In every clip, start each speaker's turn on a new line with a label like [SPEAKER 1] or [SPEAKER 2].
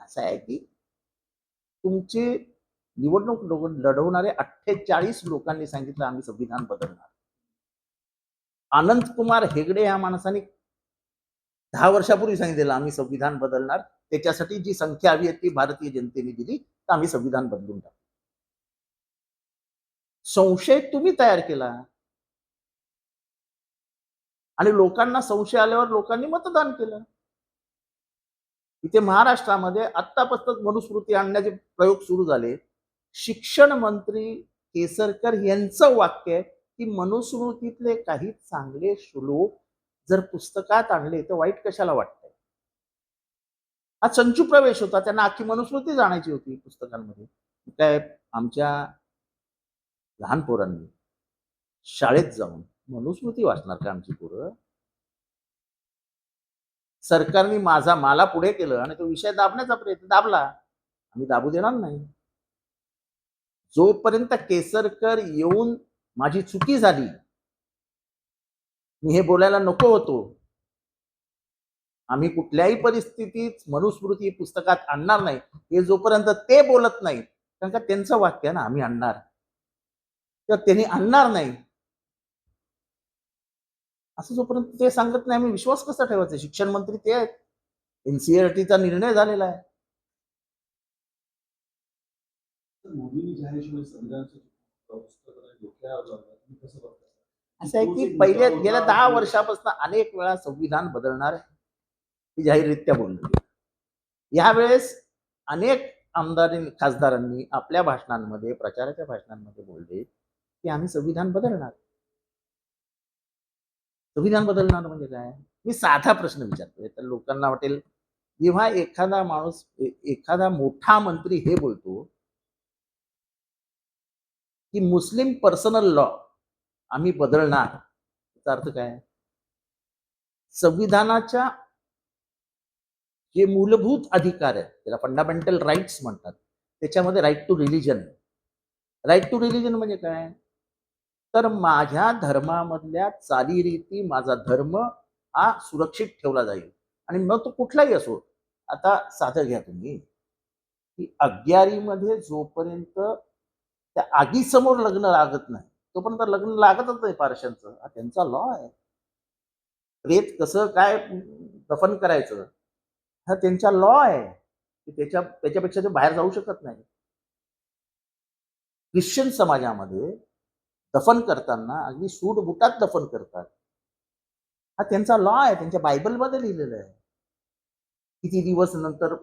[SPEAKER 1] असं आहे की तुमची निवडणूक लढवणारे अठ्ठेचाळीस लोकांनी सांगितलं आम्ही संविधान बदलणार आनंद कुमार हेगडे या माणसाने दहा वर्षापूर्वी सांगितलेलं आम्ही संविधान बदलणार त्याच्यासाठी जी संख्या हवी आहे ती भारतीय जनतेने दिली तर आम्ही संविधान बदलून टाकू संशय तुम्ही तयार केला आणि लोकांना संशय आल्यावर लोकांनी मतदान केलं. इथे महाराष्ट्रामध्ये आत्तापासूनच मनुस्मृती आणण्याचे प्रयोग सुरू झाले. शिक्षण मंत्री केसरकर यांचं वाक्य आहे की मनुस्मृतीतले काही चांगले श्लोक जर पुस्तकात आणले तर वाईट कशाला वाटतंय? हा संचू प्रवेश होता. त्यांना आखी मनुस्मृती जाणायची होती पुस्तकांमध्ये. काय आमच्या लहान पोरांनी शाळेत जाऊन मनुस्मृती वाचणार का आमची पुढं सरकारने माझा माला पुढे केलं आणि तो विषय दाबण्याचा प्रयत्न दाबला. आम्ही दाबू देणार नाही. जोपर्यंत केसरकर येऊन माझी चुकी झाली मी हे बोलायला नको होतो. आम्ही कुठल्याही परिस्थितीत मनुस्मृती पुस्तकात आणणार नाही. हे जोपर्यंत ते बोलत नाही कारण का त्यांचं वाक्य ना आम्ही आणणार. तर त्यांनी आणणार नाही. असं जोपर्यंत ते सांगत नाही आम्ही विश्वास कसा ठेवायचा? शिक्षण मंत्री ते आहेत. एनसीआरटीचा निर्णय झालेला आहे? असं आहे की
[SPEAKER 2] तोच एक
[SPEAKER 1] पहिले
[SPEAKER 2] मुद्दा
[SPEAKER 1] गेल्या दहा वर्षापासून अनेक वेळा संविधान बदलणार ही जाहीररित्या बोलली यावेळेस अनेक आमदारांनी खासदारांनी आपल्या भाषणांमध्ये प्रचाराच्या भाषणांमध्ये बोलले की आम्ही संविधान बदलणार. संविधान बदलणार म्हणजे काय? मी साधा प्रश्न विचारतोय. तर लोकांना वाटेल जेव्हा एखादा माणूस एखादा मोठा मंत्री हे बोलतो की मुस्लिम पर्सनल लॉ आम्ही बदलणार याचा अर्थ काय? संविधानाच्या जे मूलभूत अधिकार आहेत त्याला फंडामेंटल राईट्स म्हणतात. त्याच्यामध्ये right to religion right to religion म्हणजे काय? तर माझ्या धर्मामधल्या चालीरीती माझा धर्म हा सुरक्षित ठेवला जाईल. आणि मग तो कुठलाही असो आता साधं घ्या तुम्ही की अग्यारीमध्ये जोपर्यंत त्या आगीसमोर लग्न लागत नाही तोपर्यंत लग्न लागतच नाही पारशांचं. हा त्यांचा लॉ आहे. प्रेत कसं काय दफन करायचं? हा त्यांचा लॉ आहे की त्याच्या त्याच्यापेक्षा ते बाहेर जाऊ शकत नाही. ख्रिश्चन समाजामध्ये दफन करताना अगदी सूट बुटात दफन करतात. हा त्यांचा लॉ आहे त्यांच्या बायबलमध्ये लिहिलेलं आहे. किती दिवस नंतर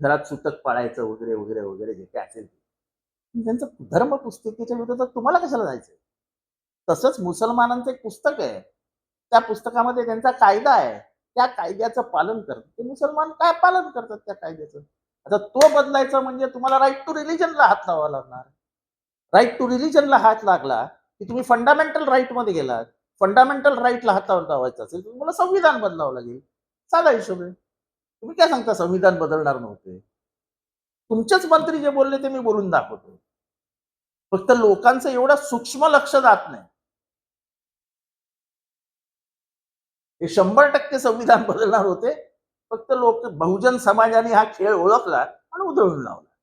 [SPEAKER 1] घरात सुतक पाळायचं वगैरे वगैरे वगैरे जे काय असेल ते. त्यांचं धर्म पुस्तिकेच्या विरोधात तुम्हाला कशाला जायचं तसंच मुसलमानांचं एक पुस्तक आहे. त्या पुस्तकामध्ये त्यांचा कायदा आहे. त्या कायद्याचं पालन करतात. ते मुसलमान काय पालन करतात त्या कायद्याचं? आता तो बदलायचा म्हणजे तुम्हाला राईट टू रिलिजनला हात लावावा लागणार. राईट टू रिलिजनला हात लागला की तुम्ही फंडामेंटल राईटमध्ये गेलात फंडामेंटल राईटला हातावर लावायचं असेल तर तुम्हाला संविधान बदलावं लागेल. चाला हिशोब. आहे तुम्ही काय सांगता संविधान बदलणार नव्हते? तुमचेच मंत्री जे बोलले ते मी बोलून दाखवतो. फक्त लोकांचं एवढं सूक्ष्म लक्ष जात नाही. हे शंभर टक्के संविधान बदलणार होते. फक्त लोक बहुजन समाजाने हा खेळ ओळखला आणि उधळून लावला.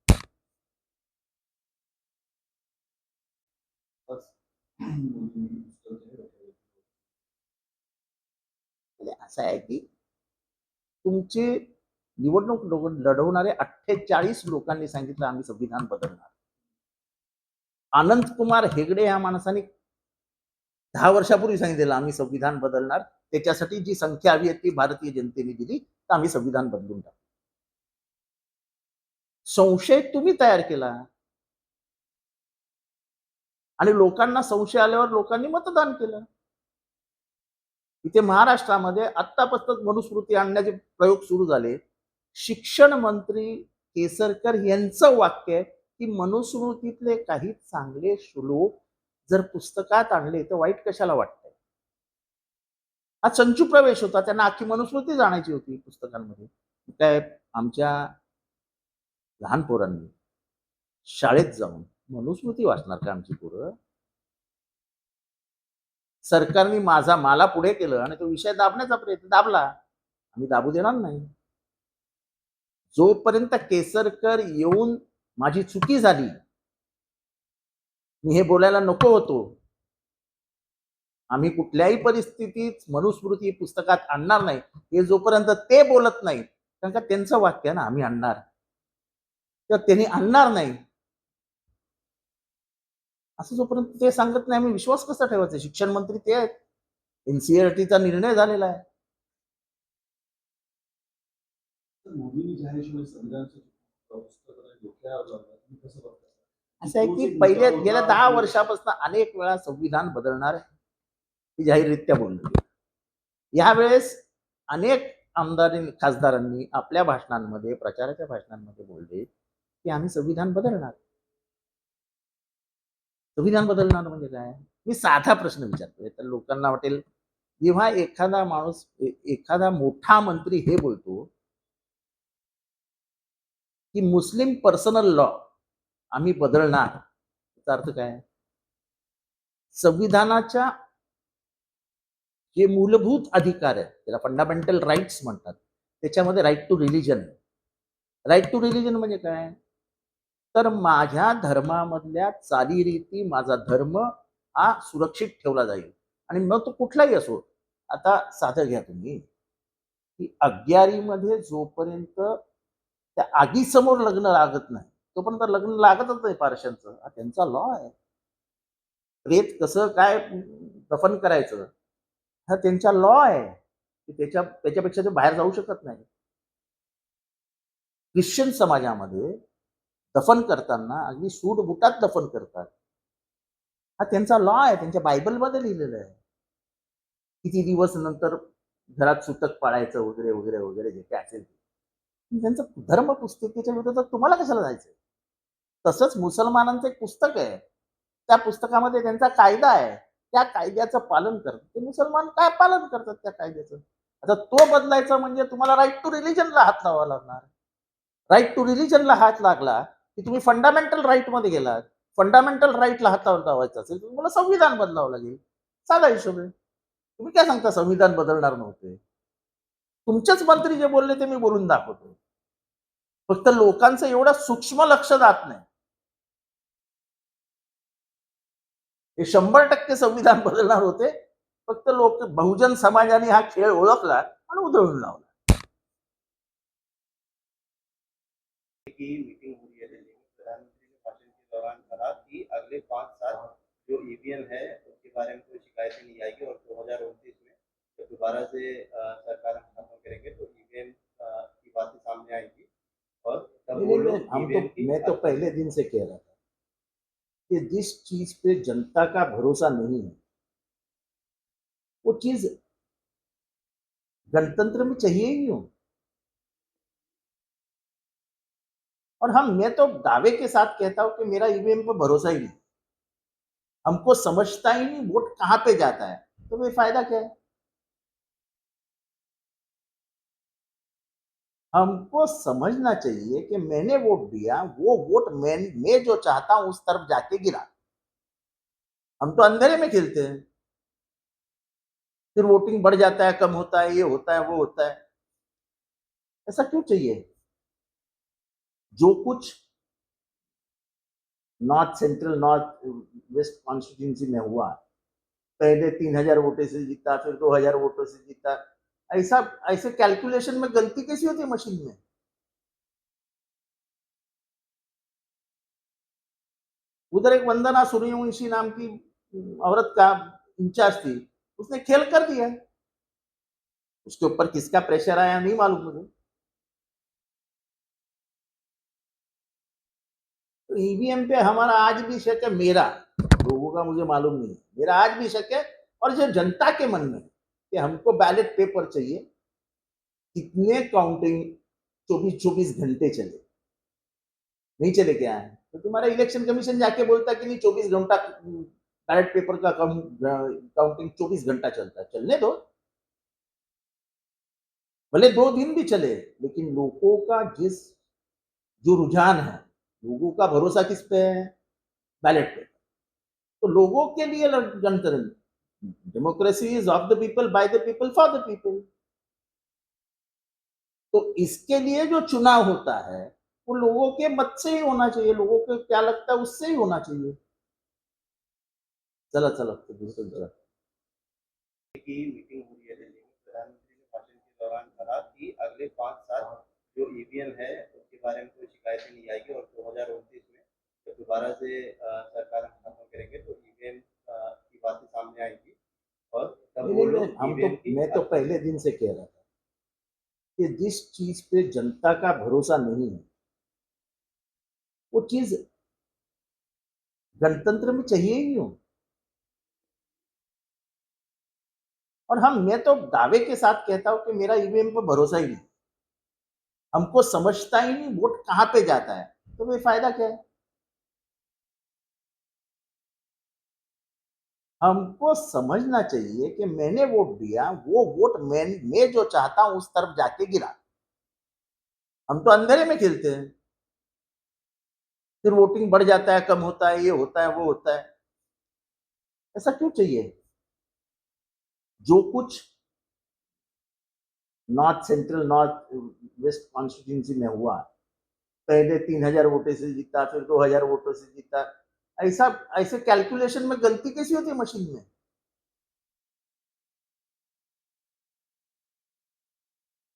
[SPEAKER 1] म्हणजे असं आहे की तुमची निवडणूक लढवणारे अठ्ठेचाळीस लोकांनी सांगितलं आम्ही संविधान बदलणार. आनंद कुमार हेगडे या माणसाने दहा वर्षापूर्वी सांगितलेलं आम्ही संविधान बदलणार. त्याच्यासाठी जी संख्या हवी आहे ती भारतीय जनतेने दिली तर आम्ही संविधान बदलून टाकू. संशय तुम्ही तयार केला. आणि लोकांना संशय आल्यावर लोकांनी मतदान केलं. इथे महाराष्ट्रामध्ये आत्तापासूनच मनुस्मृती आणण्याचे प्रयोग सुरू झाले. शिक्षण मंत्री केसरकर यांचं वाक्य आहे की मनुस्मृतीतले काही चांगले श्लोक जर पुस्तकात आणले तर वाईट कशाला वाटतंय? हा संचू प्रवेश होता. त्यांना आखी मनुस्मृती जाणायची होती पुस्तकांमध्ये. काय आमच्या लहान पोरांनी शाळेत जाऊन मनुस्मृती वाचणार का आमची पुढं सरकारने माझा माला पुढे केलं आणि तो विषय दाबण्याचा प्रयत्न दाबला. आम्ही दाबू देणार नाही. जोपर्यंत केसरकर येऊन माझी चुकी झाली मी हे बोलायला नको होतो. आम्ही कुठल्याही परिस्थितीत मनुस्मृती पुस्तकात आणणार नाही. हे जोपर्यंत ते बोलत नाही कारण का त्यांचं वाक्य ना आम्ही आणणार. तर त्यांनी आणणार नाही. असं जोपर्यंत ते सांगत नाही आम्ही विश्वास कसा ठेवायचा? शिक्षण मंत्री ते आहेत. एनसीआरटीचा निर्णय झालेला आहे. असं आहे की
[SPEAKER 2] एक
[SPEAKER 1] पहिले
[SPEAKER 2] मुद्दा होता
[SPEAKER 1] गेल्या दहा वर्षापासून अनेक वेळा संविधान बदलणार ही जाहीररित्या बोलली यावेळेस अनेक आमदारांनी खासदारांनी आपल्या भाषणांमध्ये प्रचाराच्या भाषणांमध्ये बोलले की आम्ही संविधान बदलणार. संविधान बदलणार म्हणजे काय? मी साधा प्रश्न विचारतोय. तर लोकांना वाटेल जेव्हा एखादा माणूस एखादा मोठा मंत्री हे बोलतो की मुस्लिम पर्सनल लॉ आम्ही बदलणार त्याचा अर्थ काय? संविधानाच्या जे मूलभूत अधिकार आहेत त्याला फंडामेंटल राईट्स म्हणतात त्याच्यामध्ये right to religion right to religion म्हणजे काय? तर माझ्या धर्मामधल्या चालीरीती माझा धर्म हा सुरक्षित ठेवला जाईल. आणि मग तो कुठलाही असो आता साधं घ्या तुम्ही की अग्यारीमध्ये जोपर्यंत त्या आगीसमोर लग्न लागत नाही तोपर्यंत लग्न लागतच नाही पारशांचं. हा त्यांचा लॉ आहे. प्रेत कसं काय दफन करायचं? हा त्यांचा लॉ आहे की त्याच्या त्याच्यापेक्षा ते बाहेर जाऊ शकत नाही. ख्रिश्चन समाजामध्ये दफन करताना अगदी सूट बुटात दफन करतात. हा त्यांचा लॉ आहे त्यांच्या बायबलमध्ये लिहिलेलं आहे. किती दिवस नंतर घरात सुतक पाळायचं वगैरे वगैरे वगैरे जे काय असेल ते. त्यांचं धर्म पुस्तिकेच्या विरोधात तुम्हाला कशाला जायचं तसंच मुसलमानांचं एक पुस्तक आहे. त्या पुस्तकामध्ये त्यांचा कायदा आहे. त्या कायद्याचं पालन करतात. ते मुसलमान काय पालन करतात त्या कायद्याचं? आता तो बदलायचा म्हणजे तुम्हाला राईट टू रिलिजनला हात लावावा लागणार. राईट टू रिलिजनला हात लागला की तुम्ही फंडामेंटल राईटमध्ये गेलात फंडामेंटल राईटला हातावर लावायचा असेल तर तुम्हाला संविधान बदलावं लागेल. साधा हिशोब. आहे तुम्ही काय सांगता संविधान बदलणार नव्हते? तुमचेच मंत्री जे बोलले ते मी बोलून दाखवतो. फक्त लोकांचं एवढं सूक्ष्म लक्ष जात नाही. हे शंभर टक्के संविधान बदलणार होते. फक्त लोक बहुजन समाजाने हा खेळ ओळखला आणि उधळून लावला.
[SPEAKER 3] कहा कि अगले पाँच साल जो ईवीएम है उसके बारे में कोई शिकायतें नहीं आएगी और दो हज़ार उनतीस में जब दोबारा से सरकार हम खत्म करेंगे तो ईवीएम की बातें सामने आएँगी। और तब वो लोग
[SPEAKER 1] हम तो मैं तो पहले दिन से कह रहा था कि जिस चीज़ पे जनता का भरोसा नहीं है वो चीज़ गणतंत्र में चाहिए ही नहीं हो और हम मैं तो दावे के साथ कहता हूँ कि मेरा ईवीएम पे भरोसा ही नहीं। हमको समझता ही नहीं, वोट कहाँ पे जाता है? तो वे फ़ायदा क्या है? हमको समझना चाहिए कि मैंने वोट दिया, वो वोट मैं मैं जो चाहता हूँ उस तरफ़ जाके गिरा। हम तो अंधेरे में खेलते हैं। फिर वोटिंग बढ़ जाता है, कम होता है, ये होता है, वो होता है। ऐसा क्यों चाहिए? जो कुछ north central north west constituency में हुआ, पहले तीन हज़ार वोटों से जीता, फिर दो हज़ार वोटों से जीता, ऐसा, ऐसे कैलकुलेशन में गलती कैसी होती है मशीन में? उधर एक वंदना सूर्यवंशी नाम की औरत का इंचार्ज थी, उसने खेल कर दिया। उसके ऊपर किसका प्रेशर आया नहीं मालूम मुझे। तो ईवीएम पे हमारा आज भी शक है, मेरा। लोगों का मुझे मालूम नहीं है। मेरा आज भी शक है, और जो जनता के मन में कि हमको बैलेट पेपर चाहिए, कितने काउंटिंग चौबीस चौबीस घंटे चले। नहीं चले क्या? है तो तुम्हारा इलेक्शन कमीशन जाके बोलता कि नहीं, चौबीस घंटा, बैलेट पेपर का काउंटिंग चौबीस घंटा चलता है। चलने दो। भले दो दिन भी चले, लेकिन लोगों का जिस जो रुझान है लोगों का भरोसा किस पे है? बैलेट पे। तो लोगों के लिए गणतंत्र। Democracy is of the people by the people for the people तो इसके लिए जो चुनाव होता है, वो लोगों के मत से ही होना चाहिए। लोगों को क्या लगता है, उससे ही होना चाहिए। चला चला तो दूसरी तरफ़
[SPEAKER 3] की मीटिंग हो रही है दिल्ली में। प्रधानमंत्री ने भाषण के दौरान कहा कि अगले पाँच साल जो ईवीएम है उसके बारे में कोई शिकायतें नहीं आएगी और दो हज़ार उनतीस में जब दोबारा से सरकार हम खत्म करेंगे तो ईवीएम की बातें सामने आएँगी और तब वो लोग
[SPEAKER 1] हम तो मैं तो पहले दिन से कह रहा था कि जिस चीज़ पे जनता का भरोसा नहीं है वो चीज़ गणतंत्र में चाहिए ही नहीं और हम मैं तो दावे के साथ कहता हूँ कि मेरा ईवीएम पर भरोसा ही नहीं। हमको समझता ही नहीं, वोट कहाँ पे जाता है? तो फिर फ़ायदा क्या है? हमको समझना चाहिए कि मैंने वोट दिया, वो वोट मैं मैं जो चाहता हूँ उस तरफ़ जाके गिरा। हम तो अंधेरे में खेलते हैं। फिर वोटिंग बढ़ जाता है, कम होता है, ये होता है, वो होता है। ऐसा क्यों चाहिए? जो कुछ north central north west constituency में हुआ। पहले तीन हज़ार वोटों से जीता, फिर दो हज़ार वोटों से जीता। ऐसा, ऐसे कैलकुलेशन में गलती कैसी होती है मशीन में?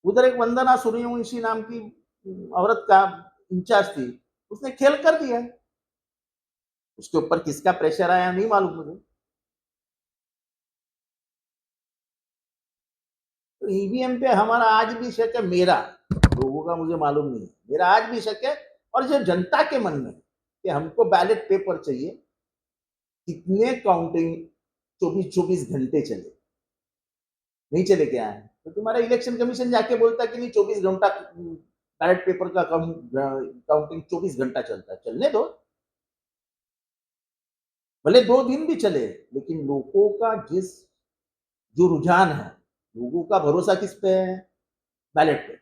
[SPEAKER 1] उधर एक वंदना सूर्यवंशी नाम की औरत का इंचार्ज थी, उसने खेल कर दिया। उसके ऊपर किसका प्रेशर आया नहीं मालूम मुझे। तो ईवीएम पे हमारा आज भी शक है, मेरा। लोगों का मुझे मालूम नहीं मेरा आज भी शक है, और जो जनता के मन में कि हमको बैलेट पेपर चाहिए, कितने काउंटिंग चौबीस चौबीस घंटे चले। नहीं चले क्या है? तो तुम्हारा इलेक्शन कमीशन जाके बोलता कि नहीं, चौबीस घंटा, बैलेट पेपर का काउंटिंग चौबीस घंटा चलता है। चलने दो। भले दो दिन भी चले, लेकिन लोगों का जिस, जो रुझान है लोगों का भरोसा किस पे है? बैलेट पे।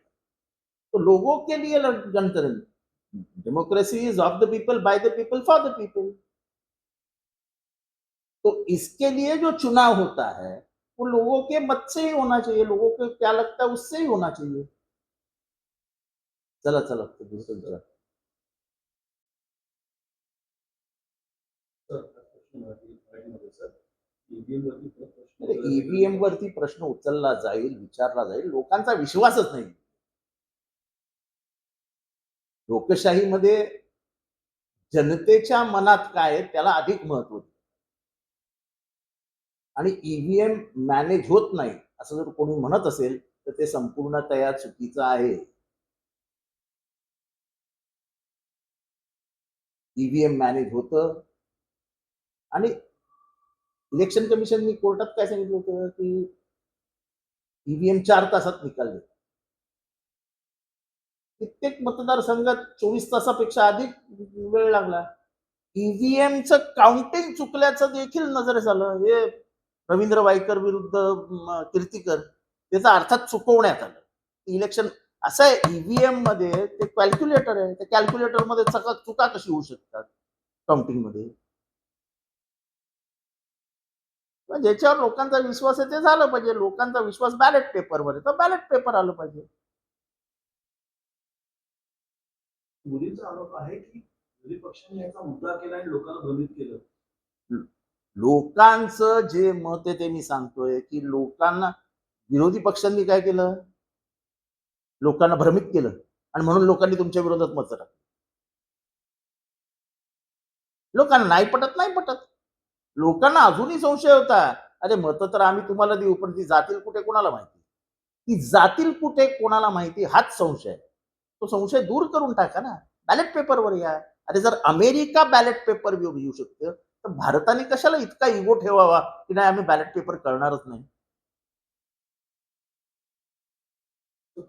[SPEAKER 1] तो लोगों के लिए गणतंत्र। Democracy is of the people by the people for the people तो इसके लिए जो चुनाव होता है, वो लोगों के मत से ही होना चाहिए। लोगों को क्या लगता है, उससे ही होना चाहिए। चला चला तो दूसरी तरफ़
[SPEAKER 2] सर ईव्हीएम वरती प्रश्न
[SPEAKER 1] उचलला जाईल विचारला जाईल लोकांचा विश्वासच नाही. लोकशाहीमध्ये जनतेच्या मनात काय आहे त्याला अधिक महत्त्व आणि ईव्हीएम मॅनेज होत नाही असं जर कोणी म्हणत असेल तर ते संपूर्ण तयार चुकीचं आहे. ईव्हीएम मॅनेज होतं. आणि इलेक्शन कमिशननी कोर्टात काय सांगितलं होतं की ईव्हीएम चार तासात निकाल देत कित्येक मतदारसंघात चोवीस तासापेक्षा अधिक वेळ लागला. ईव्हीएमचं काउंटिंग चुकल्याचं देखील नजरेस आलं हे रवींद्र वाईकर विरुद्ध कीर्तीकर त्याचा अर्थात चुकवण्यात आलं. इलेक्शन असं आहे ईव्हीएममध्ये ते कॅल्क्युलेटर आहे. त्या कॅल्क्युलेटरमध्ये चका चुका कशी होऊ शकतात काउंटिंगमध्ये पण ज्याच्यावर लोकांचा विश्वास आहे ते झालं पाहिजे. लोकांचा विश्वास बॅलेट पेपरवर आहे. तर बॅलेट पेपर आलं पाहिजे.
[SPEAKER 2] मोदींचा आरोप आहे की विरोधी पक्षांनी याचा मुद्दा केला आणि लोकांना भ्रमित केलं.
[SPEAKER 1] लोकांचं जे मत आहे ते मी सांगतोय की लोकांना विरोधी पक्षांनी काय केलं? लोकांना भ्रमित केलं. आणि म्हणून लोकांनी तुमच्या विरोधात मत टाकलं. लोकांना नाही पटत नाही पटत. लोकांना अजूनही संशय होता अरे मत तर आम्ही तुम्हाला देऊ पण ती जातील कुठे कोणाला माहिती? ती जातील कुठे कोणाला माहिती हाच संशय. तो संशय दूर करून टाका ना. बॅलेट पेपरवर या. अरे जर अमेरिका बॅलेट पेपर येऊ शकतं तर भारताने कशाला इतका इगो ठेवावा की नाही आम्ही बॅलेट पेपर करणारच नाही?
[SPEAKER 2] तर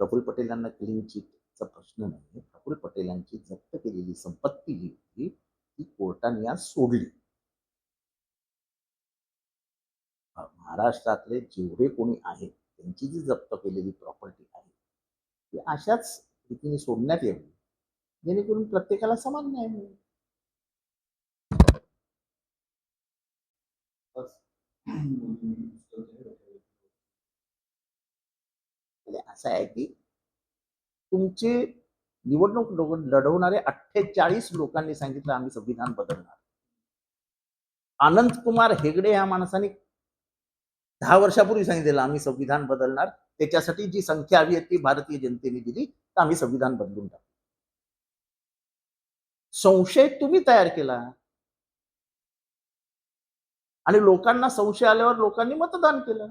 [SPEAKER 2] प्रफुल्ल पटेलला क्लीन चिट.
[SPEAKER 1] चा प्रश्न नाही. ठाकूर पटेलांची जप्त केलेली संपत्ती जी होती ती कोर्टाने आज सोडली. महाराष्ट्रातले जेवढे कोणी आहेत त्यांची जी जप्त केलेली प्रॉपर्टी आहे ती अशाच रीतीने सोडण्यात यावी जेणेकरून प्रत्येकाला समान न्याय मिळेल. म्हणजे असं आहे की तुमची निवडणूक लढवणारे अठ्ठेचाळीस लोकांनी सांगितलं आम्ही संविधान बदलणार. आनंद कुमार हेगडे या माणसाने दहा वर्षापूर्वी सांगितलेलं आम्ही संविधान बदलणार. त्याच्यासाठी जी संख्या हवी आहे ती भारतीय जनतेने दिली तर आम्ही संविधान बदलून टाकू. संशय तुम्ही तयार केला. आणि लोकांना संशय आल्यावर लोकांनी मतदान केलं.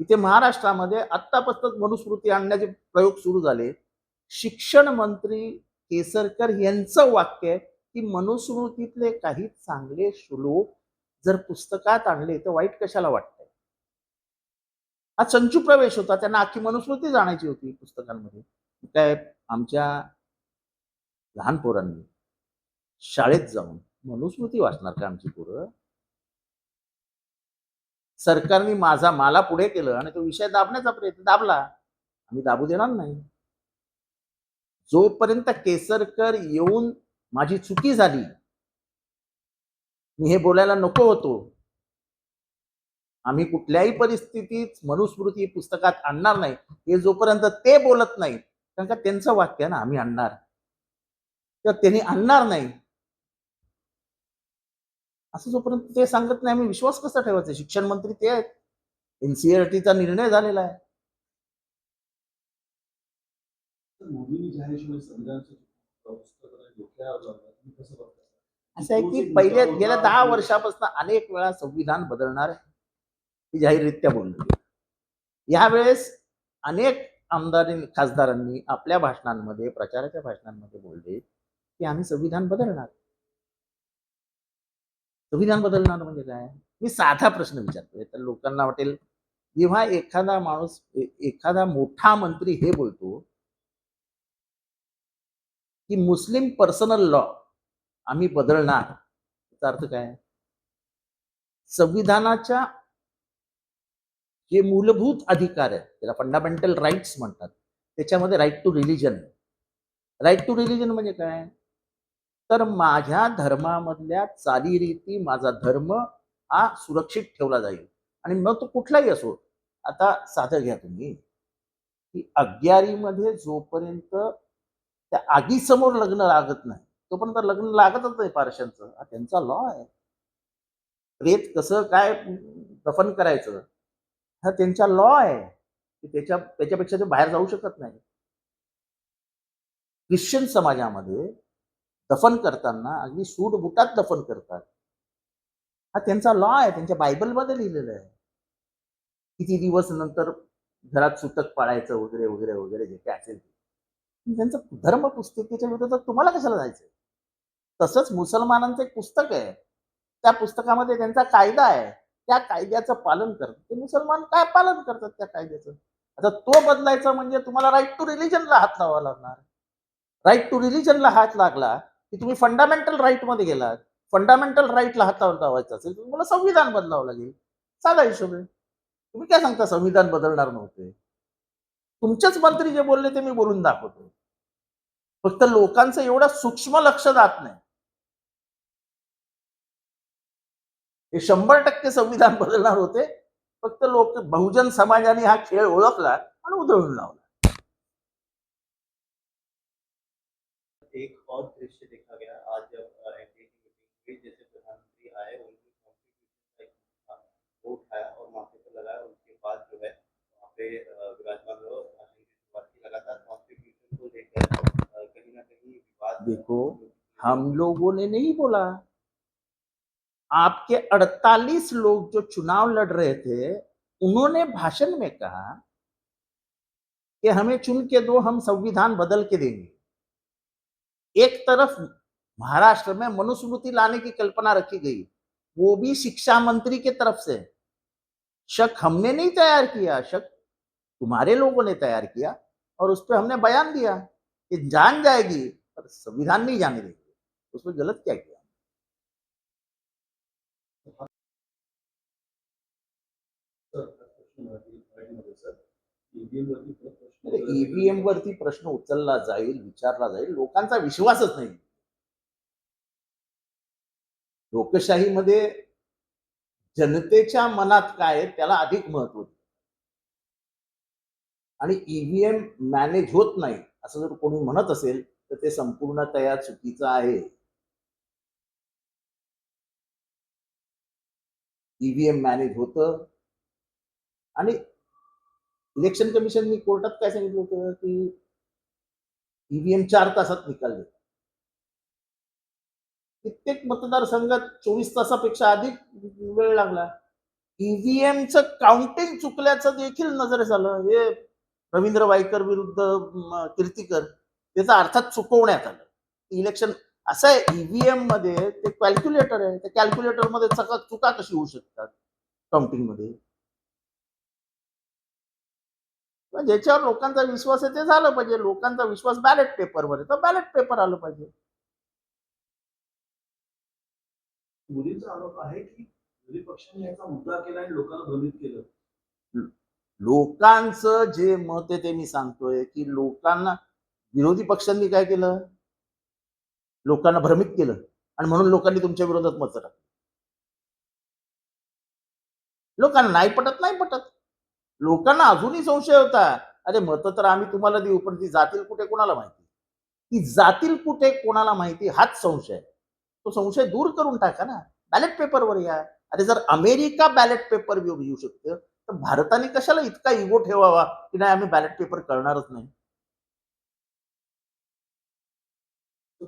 [SPEAKER 1] इथे महाराष्ट्रामध्ये आत्तापासूनच मनुस्मृती आणण्याचे प्रयोग सुरू झाले. शिक्षण मंत्री केसरकर यांचं वाक्य आहे की मनुस्मृतीतले काही चांगले श्लोक जर पुस्तकात आणले तर वाईट कशाला वाटतंय? हा संचू प्रवेश होता. त्यांना आखी मनुस्मृती जाणायची होती पुस्तकांमध्ये. काय आमच्या लहान पोरांनी शाळेत जाऊन मनुस्मृती वाचणार का आमची पोरं? सरकारने माझा मला पुढे केलं आणि तो विषय दाबण्याचा प्रयत्न दाबला. आम्ही दाबू देणार नाही. जोपर्यंत केसरकर येऊन माझी चुकी झाली मी हे बोलायला नको होतो. आम्ही कुठल्याही परिस्थितीत मनुस्मृती पुस्तकात आणणार नाही. हे जोपर्यंत ते बोलत नाही कारण का त्यांचं वाक्य ना आम्ही आणणार. तर त्यांनी आणणार नाही. असं जोपर्यंत ते सांगत नाही आम्ही विश्वास कसा ठेवायचा? शिक्षण मंत्री ते आहेत. एनसीआरटीचा निर्णय झालेला आहे. असं आहे की पहिले गेल्या दहा वर्षापासून अनेक वेळा संविधान बदलणार ही जाहीररित्या बोलली यावेळेस अनेक आमदारांनी खासदारांनी आपल्या भाषणांमध्ये प्रचाराच्या भाषणांमध्ये बोलले की आम्ही संविधान बदलणार. संविधान बदलणार म्हणजे काय? मी साधा प्रश्न विचारतोय. तर लोकांना वाटेल जेव्हा एखादा माणूस एखादा मोठा मंत्री हे बोलतो की मुस्लिम पर्सनल लॉ आम्ही बदलणार याचा अर्थ काय? संविधानाच्या जे मूलभूत अधिकार आहेत त्याला फंडामेंटल राईट्स म्हणतात त्याच्यामध्ये right to religion right to religion म्हणजे काय? तर माझ्या धर्मामधल्या चालीरीती माझा धर्म हा सुरक्षित ठेवला जाईल. आणि मग तो कुठलाही असो आता साधं घ्या तुम्ही की अग्यारीमध्ये जोपर्यंत त्या आगीसमोर लग्न लागत नाही तोपर्यंत लग्न लागतच नाही पारशांचं. हा त्यांचा लॉ आहे. प्रेत कसं काय दफन करायचं? हा त्यांचा लॉ आहे की त्याच्या त्याच्यापेक्षा ते बाहेर जाऊ शकत नाही. ख्रिश्चन समाजामध्ये दफन करताना अगदी सूट बुटात दफन करतात. हा त्यांचा लॉ आहे त्यांच्या बायबलमध्ये लिहिलेलं आहे. किती दिवस नंतर घरात सुतक पाळायचं वगैरे वगैरे वगैरे जे काय असेल ते. त्यांचं धर्म पुस्तिकेच्या विरोधात तुम्हाला कशाला जायचं तसंच मुसलमानांचं एक पुस्तक आहे. त्या पुस्तकामध्ये त्यांचा कायदा आहे. त्या कायद्याचं पालन करतात. ते मुसलमान काय पालन करतात त्या कायद्याचं? आता तो बदलायचा म्हणजे तुम्हाला राईट टू रिलिजनला हात लावावा लागणार. राईट टू रिलिजनला हात लागला की तुम्ही फंडामेंटल राईटमध्ये गेलात फंडामेंटल राईटला हातावर लावायचा असेल तर तुम्हाला संविधान बदलावं लागेल. साधा हिशोब. आहे तुम्ही काय सांगता संविधान बदलणार नव्हते? तुमचेच मंत्री जे बोलले ते मी बोलून दाखवतो. फक्त लोकांचं एवढं सूक्ष्म लक्ष जात नाही. हे शंभर टक्के संविधान बदलणार होते. फक्त लोक बहुजन समाजाने हा खेळ ओळखला आणि उधळून लावला.
[SPEAKER 3] और दृश्य देखा गया। आज जब एनडीए की मीटिंग हुई जैसे प्रधानमंत्री आए उनकी कॉन्स्टिट्यूशन का वो उठाया और माथे पर लगाया उसके बाद जो है वहाँ पे विराजमान हुए भाषण की शुरुआत की। लगातार कॉन्स्टिट्यूशन को लेकर कहीं ना कहीं विवाद
[SPEAKER 1] देखो, हम लोगों ने नहीं बोला। आपके 48 लोग जो चुनाव लड़ रहे थे उन्होंने भाषण में कहा कि हमें चुन के दो हम संविधान बदल के देंगे। एक तरफ़ महाराष्ट्र में मनुस्मृति लाने की कल्पना रखी गई, वो भी शिक्षा मंत्री के तरफ़ से। शक हमने नहीं तैयार किया, शक तुम्हारे लोगों ने तैयार किया और उस पर हमने बयान दिया कि जान जाएगी पर संविधान नहीं जाने देंगे। उसमें गलत क्या किया?
[SPEAKER 2] सर ईव्हीएम वरती परत प्रश्न
[SPEAKER 1] ईव्हीएम वरती प्रश्न उचलला जाईल विचारला जाईल लोकांचा विश्वासच नाही. लोकशाहीमध्ये जनतेच्या मनात काय आहे त्याला अधिक महत्त्व. आणि ईव्हीएम मॅनेज होत नाही असं जर कोणी म्हणत असेल तर ते संपूर्णतया चुकीचं आहे. ईव्हीएम मॅनेज होतं. आणि इलेक्शन कमिशननी कोर्टात काय सांगितलं होतं की ईव्हीएम चार तासात निकाल देतात कित्येक मतदारसंघात चोवीस तासापेक्षा अधिक वेळ लागला. ईव्हीएमचं काउंटिंग चुकल्याचं देखील नजरेस आलं हे रवींद्र वाईकर विरुद्ध कीर्तीकर त्याचा अर्थात चुकवण्यात आलं. इलेक्शन असं आहे ईव्हीएममध्ये ते कॅल्क्युलेटर आहे. त्या कॅल्क्युलेटरमध्ये चका चुका कशी होऊ शकतात काउंटिंगमध्ये ज्याच्यावर लोकांचा विश्वास आहे ते झालं पाहिजे. लोकांचा विश्वास बॅलेट पेपरवर आहे. तर बॅलेट पेपर आलं पाहिजे.
[SPEAKER 2] मोदींचा आरोप आहे की विरोधी पक्षांनी याचा मुद्दा केला आणि लोकांना भ्रमित केलं.
[SPEAKER 1] लोकांचं जे मत आहे ते मी सांगतोय की लोकांना विरोधी पक्षांनी काय केलं? लोकांना भ्रमित केलं. आणि म्हणून लोकांनी तुमच्या विरोधात मत टाकलं लोकांना नाही पटत नाही पटत. लोकांना अजूनही संशय होता अरे मत तर आम्ही तुम्हाला देऊ पण ती जातील कुठे कोणाला माहिती? ती जातील कुठे कोणाला माहिती हाच संशय. तो संशय दूर करून टाका ना. बॅलेट पेपरवर या. अरे जर अमेरिका बॅलेट पेपर येऊ शकतं तर भारताने कशाला इतका इगो ठेवावा की नाही आम्ही बॅलेट पेपर करणारच नाही?
[SPEAKER 2] तर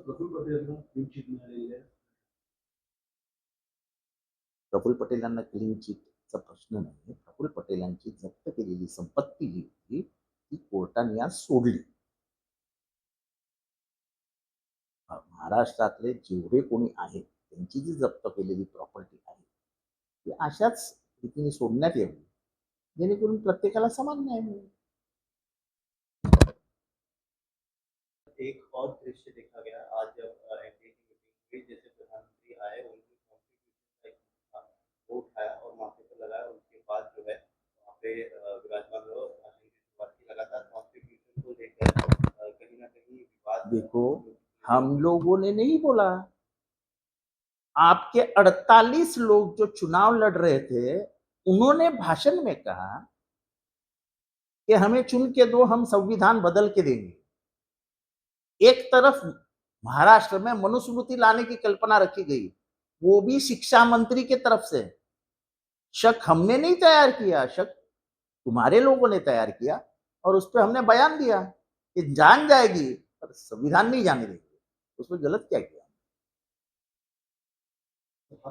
[SPEAKER 2] प्रफुल्ल पटेलांना क्लीन चिट मिळालेली
[SPEAKER 1] प्रश्न नाही. ठाकूर पटेलांची जप्त केलेली संपत्ती जी होती. ती कोर्टाने आज सोडली. महाराष्ट्रातले जेवढे कोणी आहेत त्यांची जी जप्त केलेली प्रॉपर्टी आहे ती अशाच रीतीने सोडण्यात यावी जेणेकरून प्रत्येकाला समान न्याय मिळेल.
[SPEAKER 3] एक और दृश्य देखा गया आज जब एनडीए मीटिंग हुई जैसे प्रधानमंत्री आए उन्होंने कॉन्स्टिट्यूशन का एक वो उठाया
[SPEAKER 1] हम लोगों ने नहीं बोला। आपके 48 लोग जो चुनाव लड़ रहे थे, उन्होंने भाषण में कहा कि हमें चुन के दो, हम संविधान बदल के देंगे। एक तरफ़ महाराष्ट्र में मनुस्मृति लाने की कल्पना रखी गई, वो भी शिक्षा मंत्री के तरफ़ से। शक हमने नहीं तैयार किया, शक तुम्हारे लोगों ने तैयार किया और उस पर हमने बयान दिया कि जान जाएगी, पर संविधान नहीं जाने देंगे। उसमें गलत क्या किया?